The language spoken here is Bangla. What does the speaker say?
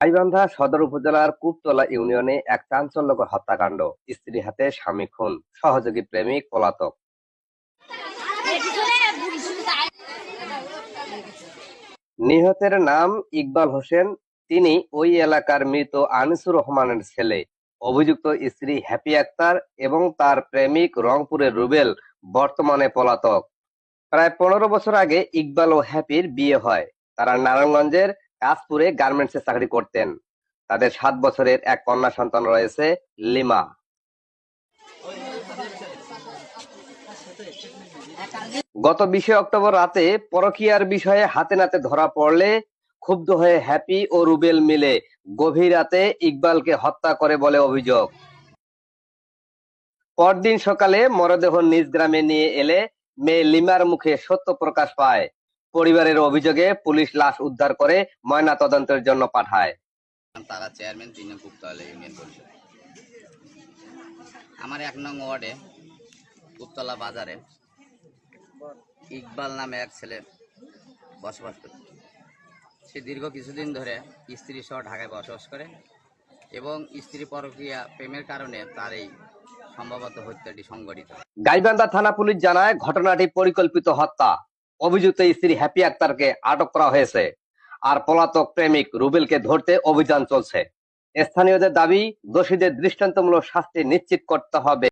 গাইবান্ধা সদর উপজেলার কুপতলা ইউনিয়নে এক চাঞ্চল্যকর হত্যাকাণ্ড। স্ত্রী হাতে স্বামী খুন। সহযোগী প্রেমিক পলাতক। নিহতের নাম ইকবাল হোসেন। তিনি ওই এলাকার মৃত আনিসুর রহমানের ছেলে। অভিযুক্ত স্ত্রী হ্যাপি আক্তার এবং তার প্রেমিক রংপুরের রুবেল, বর্তমানে পলাতক। প্রায় পনেরো বছর আগে ইকবাল ও হ্যাপির বিয়ে হয়। তারা নারায়ণগঞ্জের কাশপুরে গার্মেন্টসে চাকরি করতেন। তাদের সাত বছরের এক কন্যা সন্তান রয়েছে, লিমা। গত বিশে অক্টোবর রাতে পরকীয়ার বিষয়ে হাতে নাতে ধরা পড়লে ক্ষুব্ধ হয়ে হ্যাপি ও রুবেল মিলে গভীর রাতে ইকবালকে হত্যা করে বলে অভিযোগ। পরদিন সকালে মরদেহ নিজ গ্রামে নিয়ে এলে মেয়ে লিমার মুখে সত্য প্রকাশ পায়। পরিবারের অভিযোগে পুলিশ লাশ উদ্ধার করে ময়না তদন্তের জন্য পাঠায়। তারা চেয়ারম্যান তিন নং কুপ্তলা ইউনিয়ন পরিষদ। আমার এক নং ওয়ার্ডে কুপ্তলা বাজারে ইকবাল নামে এক ছেলে বসবাস করে। সে দীর্ঘ কিছুদিন ধরে স্ত্রী সহ ঢাকায় বসবাস করে এবং স্ত্রী পরকীয়া প্রেমের কারণে তার এই সম্ভবত হত্যাটি সংঘটিত হয়। গাইবান্ধা থানা পুলিশ জানায় ঘটনাটি পরিকল্পিত হত্যা। অভিযুক্ত স্ত্রী হ্যাপি আক্তারকে আটক করা হয়েছে আর পলাতক প্রেমিক রুবেলকে ধরতে অভিযান চলছে। স্থানীয়দের দাবি, দোষীদের দৃষ্টান্তমূলক শাস্তি নিশ্চিত করতে হবে।